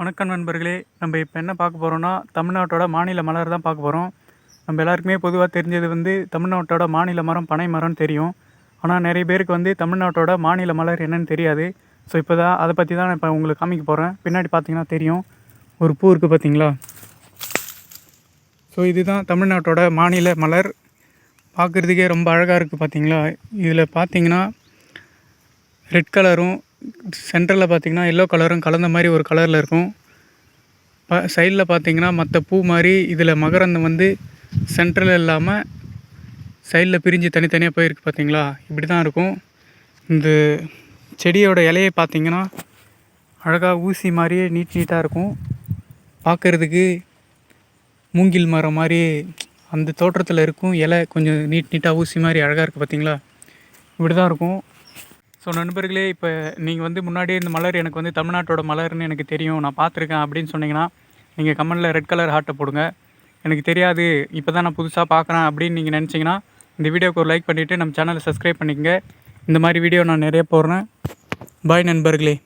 வணக்கம் நண்பர்களே. நம்ம இப்போ என்ன பார்க்க போகிறோம்னா தமிழ்நாட்டோட மாநில மலர் தான் பார்க்க போகிறோம் நம்ம எல்லாருக்குமே பொதுவாக தெரிஞ்சது வந்து தமிழ்நாட்டோட மாநில மரம் பனை மரம்னு தெரியும். ஆனால் நிறைய பேருக்கு வந்து தமிழ்நாட்டோட மாநில மலர் என்னன்னு தெரியாது. ஸோ இப்போ தான் அதை பற்றி தான் நான் இப்போ உங்களுக்கு காமிக்க போகிறேன் பின்னாடி பார்த்தீங்கன்னா தெரியும். ஒரு பூ இருக்குது பார்த்தீங்களா? ஸோ இதுதான் தமிழ்நாட்டோட மாநில மலர். பார்க்குறதுக்கே ரொம்ப அழகாக இருக்குது பார்த்தீங்களா? இதில் பார்த்தீங்கன்னா ரெட் கலரும் சென்டரில் பார்த்தீங்கன்னா எல்லோ கலரும் கலந்த மாதிரி ஒரு கலரில் இருக்கும். ப சைடில் பார்த்தீங்கன்னா மற்ற பூ மாதிரி இதில் மகரந்தம் வந்து சென்ட்ரல் இல்லாமல் சைடில் பிரிஞ்சு தனித்தனியாக போயிருக்கு பார்த்தீங்களா இப்படி தான் இருக்கும். இந்த செடியோட இலையை பார்த்தீங்கன்னா அழகாக ஊசி மாதிரியே நீட் நீட்டாக இருக்கும். பார்க்குறதுக்கு மூங்கில் மரம் மாதிரி அந்த தோற்றத்தில் இருக்கும். இலை கொஞ்சம் நீட் நீட்டாக ஊசி மாதிரி அழகாக இருக்குது பார்த்தீங்களா இப்படி தான் இருக்கும். ஸோ நண்பர்களே இப்போ நீங்கள் வந்து முன்னாடியே இந்த மலர் எனக்கு வந்து தமிழ்நாட்டோட மலர்னு எனக்கு தெரியும். நான் பார்த்துருக்கேன் அப்படின்னு சொன்னீங்கன்னா நீங்கள் கமெண்டில் ரெட் கலர் ஹார்ட்டை போடுங்க. எனக்கு தெரியாது இப்போ தான் நான் புதுசாக பார்க்குறேன் அப்படின்னு நீங்கள் நினச்சிங்கன்னா இந்த வீடியோக்கு ஒரு லைக் பண்ணிவிட்டு நம்ம சேனலை சப்ஸ்கிரைப் பண்ணிக்கங்க. இந்த மாதிரி வீடியோ நான் நிறைய போடுறேன். பாய் நண்பர்களே.